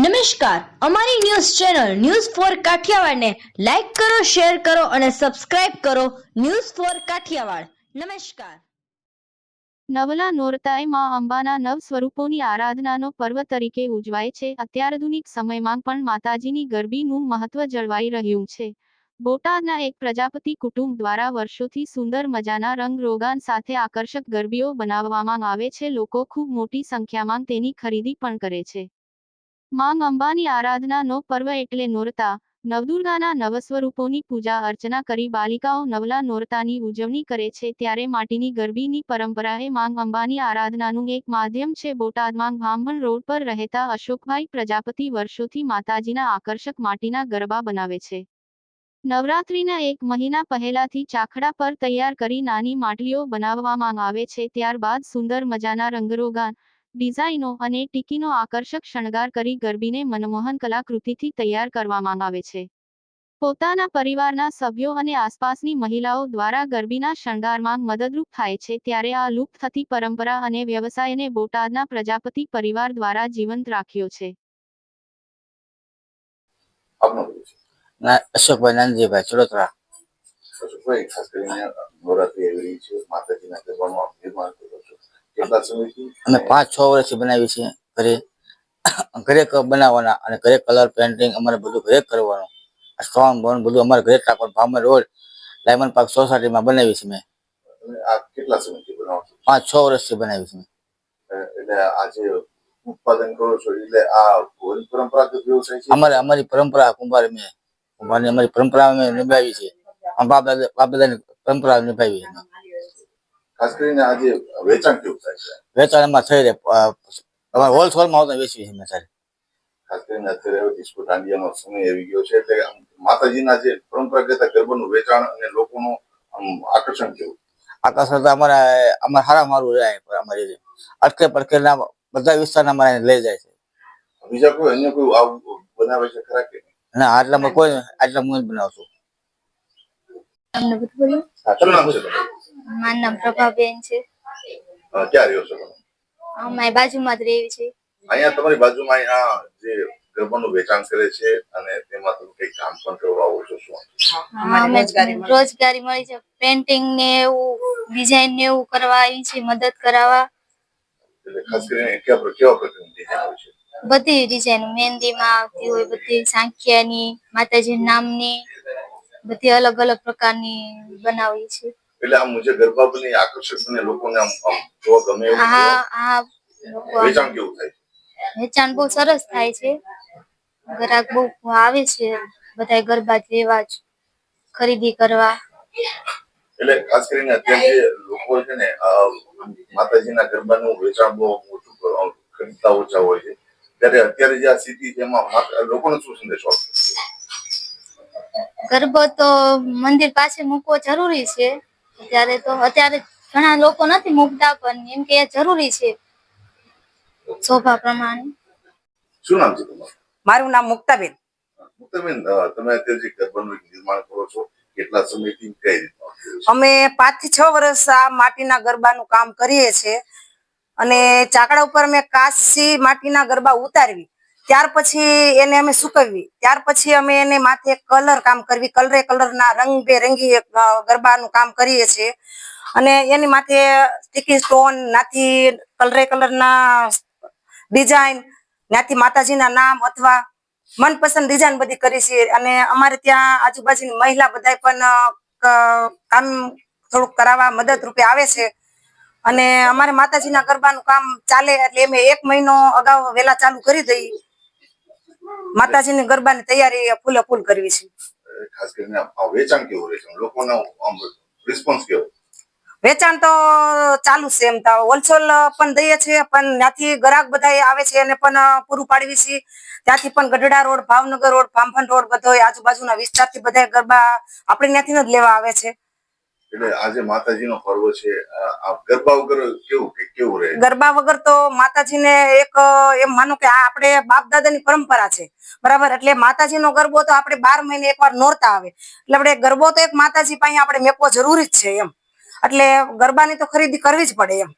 નમસ્કાર. અમારી news channel news for કાઠિયાવાડને લાઈક કરો, શેર કરો અને સબસ્ક્રાઇબ કરો ન્યૂઝ ફોર કાઠિયાવાડ. નમસ્કાર. નવલા નોરતાએ માં અંબાના નવ સ્વરૂપોની આરાધનાનો પર્વ તરીકે ઉજવાય છે. અત્યાધુનિક સમયમાં પણ માતાજીની ગરબીનું મહત્વ જળવાઈ રહ્યું છે. બોટાદના એક પ્રજાપતિ કુટુંબ દ્વારા વર્ષોથી સુંદર મજાના રંગ રોગાન સાથે આકર્ષક ગરબીઓ બનાવવામાં આવે છે. લોકો ખૂબ મોટી સંખ્યામાં તેની ખરીદી પણ કરે છે. માંગ અંબાની આરાધનાનો પર્વ એટલે નોરતા. નવદુર્ગાના નવ સ્વરૂપોની પૂજા અર્ચના કરી બાલિકાઓ નવલા નોરતાની ઉજવણી કરે છે ત્યારે માટીની ગરબીની પરંપરા એ માંગ અંબાની આરાધનાનું એક માધ્યમ છે બોટાદમાં બ્રાહ્મણ રોડ પર રહેતા અશોકભાઈ પ્રજાપતિ વર્ષોથી માતાજીના આકર્ષક માટીના ગરબા બનાવે છે. નવરાત્રીના એક મહિના પહેલાથી ચાખડા પર તૈયાર કરી નાની માટલીઓ બનાવવામાં આવે છે ત્યારબાદ સુંદર મજાના રંગરોગાન ડિઝાઇનો અને ટીકીનો આકર્ષક શણગાર કરી ગરબીને મનમોહન કલાકૃતિથી તૈયાર કરવામાં આવે છે. પોતાના પરિવારના સભ્યો અને આસપાસની મહિલાઓ દ્વારા ગરબીના શણગારમાં મદદરૂપ થાય છે ત્યારે આ લુપ્ત થતી પરંપરા અને વ્યવસાયને બોટાદના પ્રજાપતિ પરિવાર દ્વારા જીવંત રાખ્યો છે. અશોકભાઈ નાનજીભાઈ ચડોતરા. અશોકભાઈ ખાસ કરીને નવરાત્રી આવી રહી છે માતાજીના ગરબાનું અમે પાંચ છ વર્ષથી બનાવી છીએ. ઘરે ઘરે ક- બનાવવાના અને ઘરે કલર પેન્ટિંગ અમારે બધું ઘરે કરવાનું. સ્ટોન બોન બધું અમારે ઘરે રાખવાનું. ભામર રોડ ડાયમંડ પાર્ક સોસાયટીમાં બનાવી છે મેં આ કેટલા સમયથી બનાવો છો? પાંચ છ વર્ષથી બનાવી છે મેં એટલે આજે ઉત્પાદન કરો છો એટલે આ કોઈ પરંપરાગત વ્યવસાય છે? અમારે અમારી પરંપરા કુંભાર મેં કુંભારની અમારી પરંપરા અમે નિભાવી છે બાપ દાદા બાપ દાદાની પરંપરા નિભાવી છે ખાસ કરીને આજે જે વેચાણ કેવું થાય છે? વેચાણ એમાં થઈ રહે. અમારે હોલસેલમાં આવતા વેચવી છે મેં સારી ખાસ કરીને અત્યારે ડિસ્કો દાંડિયાનો સમય આવી ગયો છે એટલે માતાજીના જે પરંપરાગત ગરબાનું વેચાણ અને લોકોનું નું આકર્ષણ કેવું? આકર્ષણ તો અમારે અમારે સારા મારું રહે અમારી અટકે પડકેના બધા વિસ્તારના અમારે લઈ જાય છે. બીજા કોઈ અન્ય કોઈ આવું બનાવે છે ખરા કે? ના આટલામાં કોઈ આટલા હું જ બનાવશું તમને બધું બોલું હા, શું નામ છે તમારું? મારું નામ પ્રભાબેન છે. ક્યાં રહ્યો છો તમે? મારી બાજુમાં જ રહેવી છે. અહીંયા તમારી બાજુમાં અહીંયા જે ગરબાનું વેચાણ કરે છે અને તેમાં તમે કઈ કામ પણ કરવા આવો છો શું? રોજગારી મળી છે. પેન્ટિંગ ને એવું ડિઝાઇન ને એવું કરવા આવી છે મદદ કરાવવા. એટલે ખાસ કરીને કેવા કેવા પ્રકારની ડિઝાઇન હોય છે? બધી ડિઝાઇન મહેંદીમાં આવતી હોય બધી સાંખિયાની માતાજી નામની બધી અલગ અલગ પ્રકારની બનાવી છે એટલે આમ મુજબ ગરબા બની આકર્ષક બને લોકોને આમ આમ જોવા ગમે એવું હા હા? વેચાણ કેવું થાય? વેચાણ બહુ સરસ થાય છે. ગ્રાહક બહુ આવે છે બધા ગરબા લેવા જ ખરીદી કરવા. એટલે ખાસ કરીને અત્યારે જે લોકો છે ને માતાજીના ગરબાનું વેચાણ બહુ મોટું ખરીદતા ઓછા હોય છે. ત્યારે અત્યારે જે આ સ્થિતિ છે એમાં લોકોને શું સંદેશો આપશે? ગરબો તો મંદિર પાસે મૂકવો જરૂરી છે. અત્યારે તો અત્યારે ઘણા લોકો નથી મૂકતા પણ એમ કે જરૂરી છે. શોભા પ્રમાણે. શું નામ છે તમારું? મારું નામ મુક્તાબેન. મુક્તાબેન તમે અત્યારે જે નિર્માણ કરો છો કેટલા સમયથી કઈ રીતે અમે પાંચથી છ વર્ષ આ માટીના ગરબાનું કામ કરીએ છીએ. અને ચાકડા ઉપર અમે કાશી માટીના ગરબા ઉતારવી. ત્યાર પછી એને અમે સુકવવી. ત્યાર પછી અમે એને માથે કલર કામ કરવી. કલરે કલરના રંગબેરંગી ગરબાનું કામ કરીએ છીએ. અને એની માથે સ્ટીકી સ્ટોન નાથી કલરે કલરના ડિઝાઇન નાથી માતાજીના નામ અથવા મનપસંદ ડિઝાઇન બધી કરી છે અને અમારે ત્યાં આજુબાજુની મહિલા બધા પણ કામ થોડુંક કરાવવા મદદરૂપે આવે છે. અને અમારે માતાજીના ગરબાનું કામ ચાલે એટલે અમે એક મહિનો અગાઉ વહેલા ચાલુ કરી દઈ. માતાજીની ગરબાની તૈયારી ફૂલે ફૂલ કરવી છે. ખાસ કરીને વેચાણ કેવું રહે છે? લોકોનો રિસ્પોન્સ કેવો? વેચાણ તો ચાલુ છે એમ તો. હોલસેલ પણ દઈએ છીએ પણ ત્યાંથી ગ્રાહક બધા આવે છે એને પણ પૂરું પાડવી છીએ ત્યાંથી પણ Gadhada road Bhavnagar road Bhambhan road બધો આજુબાજુના વિસ્તારથી બધા ગરબા આપણે ત્યાંથી જ લેવા આવે છે. એટલે આજે માતાજીનો પર્વ છે ગરબા વગર કેવું કે કેવું રહે? ગરબા વગર તો માતાજીને એક, એમ માનો કે આ આપણે બાપ દાદાની પરંપરા છે. બરાબર? એટલે માતાજીનો ગરબો તો આપણે બાર મહિને એકવાર નોરતા આવે. એટલે આપણે ગરબો તો એક માતાજી પાસે આપણે મેકવો જરૂરી જ છે એમ. એટલે ગરબાની તો ખરીદી કરવી જ પડે એમ.